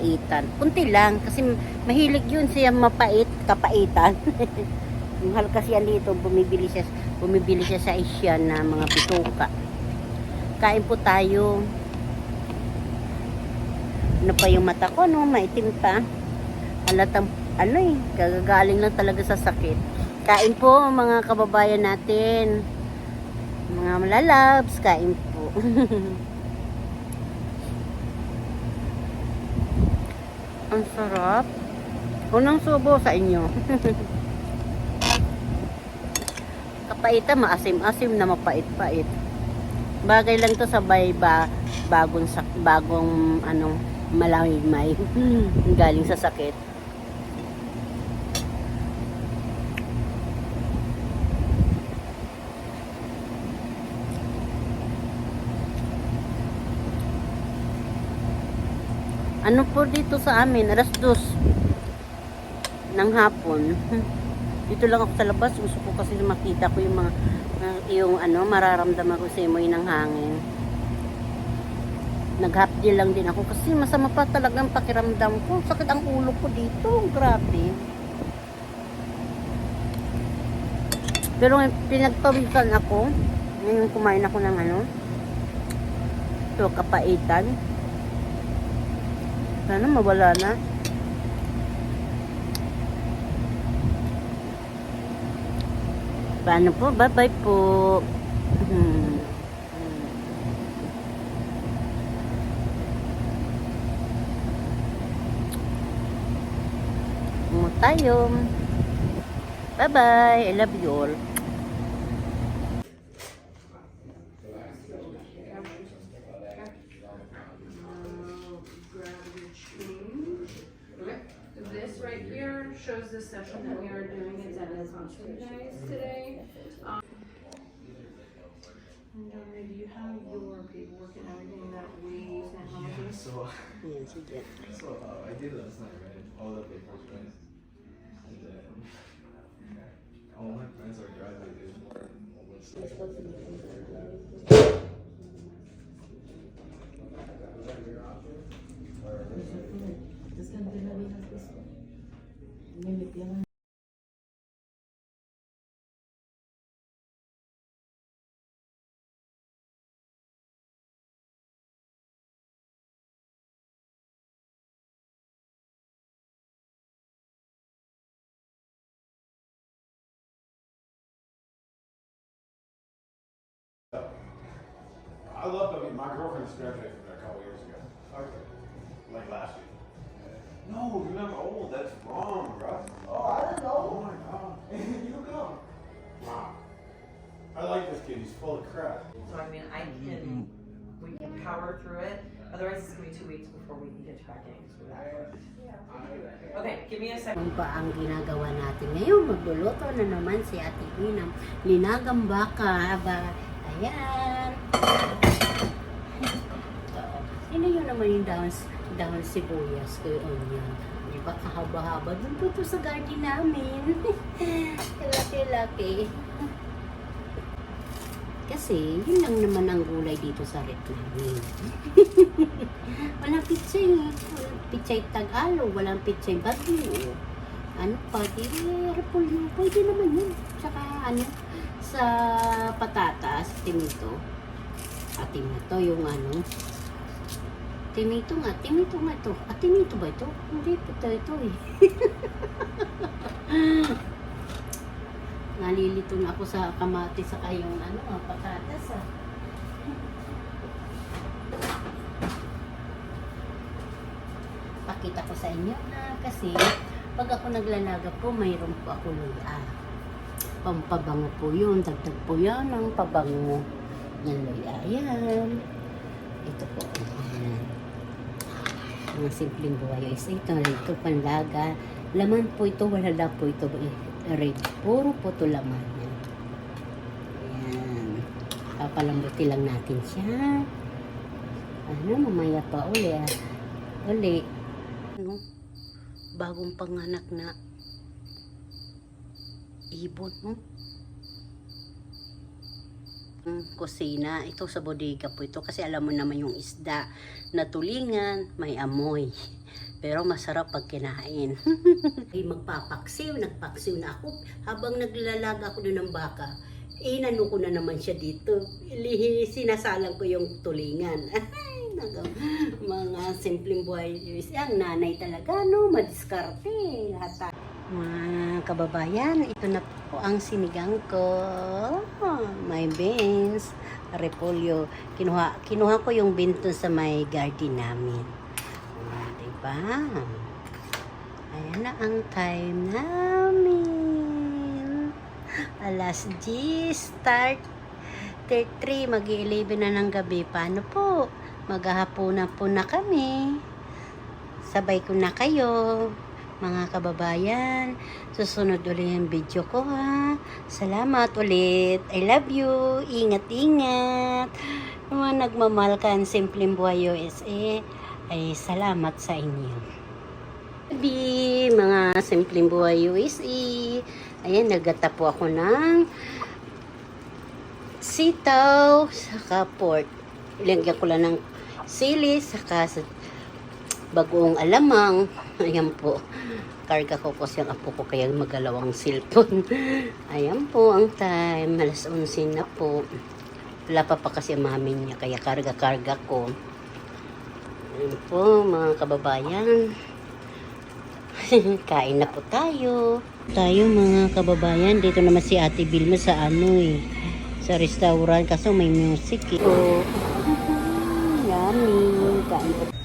kapaitan. Kunti lang kasi mahilig yun siya mapait, kapaitan. Mahal kasi yan dito, bumibili siya, bumibili siya sa Asia na mga bituka. Kain po tayo. Ano pa yung mata ko, no? Maitim pa. Halatang, ano eh, kagagaling lang talaga sa sakit. Kain po, mga kababayan natin. Mga malalabs, kain po. Ang sarap. Unang subo sa inyo. Kapaita, maasim-asim na mapait-pait. Bagay lang to sa bay ba, bagong sak, bagong ano, malamig-may. Galing sa sakit. Ano po dito sa amin? Alas dos ng hapon. Dito lang ako sa labas. Gusto ko kasi makita ko yung mga uh, yung ano, mararamdaman ko sa imoy ng hangin. Nag-half-day lang din ako kasi masama pa talagang pakiramdam ko. Sakit ang ulo ko dito. Grabe. Pero pinagpawisan ako. Ngayon kumain ako ng ano. Ito, kapaitan. Sana mawala na. Paano po? Bye-bye po. Hmm. Tayo. Bye-bye. I love you all. Shows the session that we are doing at Dennis merchandise today. Um, and Johnny, do you have your paperwork and everything that we sent home? Yeah, so, Yan, sige. so uh, I did last night, right? All the paperwork, right? And then all my friends are graduated. Almost. I love to, my girlfriend just graduated from there a couple years ago. Okay. Like last year. No, you're not old, that's wrong, bro. Oh, I don't know. Oh my god. you go. Wow. I like this kid, he's full of crap. So I mean, I can, we can power through it, otherwise it's gonna be two weeks before we can get you back in, that close. Okay, give me a second. Ano ba ang ginagawa natin ngayon? Magluluto na naman si Ate Queen ng linagang baka. Aba, ayan. Naman yung dahon, dahon sibuyas ko yung onion? Di ba kahaba-haba? Doon po to sa garden namin. Laki-laki. Kasi, yun lang naman ang gulay dito sa rep namin. walang pitsay. Walang pitsay Tagalog. Walang pitsay Bagyo. Ano pa, di. Pwede naman yun. Tsaka ano, sa patatas, timito. Ah, timito yung ano. Timito nga, timito nga ito. Ah, timito ba ito? Hindi, ito, ito eh. Nalilito na ako sa kamati sa kayong ano, ah, patatas ah. Pakita ko sa inyo na kasi pag ako naglalaga po, mayroon po ako luya. Pampabango po yun. Dagdag po yan ng pabango ng luya. Ayan. Ito po. Mga simpleng buhay. Isa ito. Ito panlaga. Laman po ito. Wala lang po ito. eh, Red. Puro po ito laman. Ayan. Papalambuti lang natin siya. Ano, mamaya pa uli ah. Uli. Ano? Bagong panganak na ibon, no? Kusina. Ito sa bodega po ito kasi alam mo naman yung isda na tulingan, may amoy. Pero masarap pag kinain. Ay magpapaksiw, nagpaksiw na ako. Habang naglalaga ako doon ng baka, eh nano ko na naman siya dito. Ilihi, sinasalang ko yung tulingan. Mga simpleng buhay. Ang nanay talaga, no? Madiskarte. Lahat tayo. Mga kababayan, ito na po ang sinigang ko. May beans, repolyo. Kinuha, kinuha ko yung dun sa may garden namin. Diba? Ayan na ang time namin. Alas 10, start 33, mag-11 na ng gabi. Paano po? Maghahaponan po na kami. Sabay ko na kayo. Mga kababayan, susunod ulit yung video ko ha. Salamat ulit. I love you. Ingat-ingat. Mga nagmamahal ka ang Simpleng Buhay USA, ay salamat sa inyo. Baby, mga Simpleng Buhay USA. Ayan, nagata po ako ng sitaw, saka pork. Ilagyan ko lang ng sili, saka sa bagoong alamang. Ayan po. Karga ko po siyang apo ko kaya magalawang cellphone. Ayan po ang time. Alas 11 na po. Wala pa pa kasi mami niya kaya karga-karga ko. Ayan po mga kababayan. Kain na po tayo. Tayo mga kababayan. Dito naman si Ate Vilma sa ano eh. Sa restaurant kasi may music eh. So, yummy. Kain po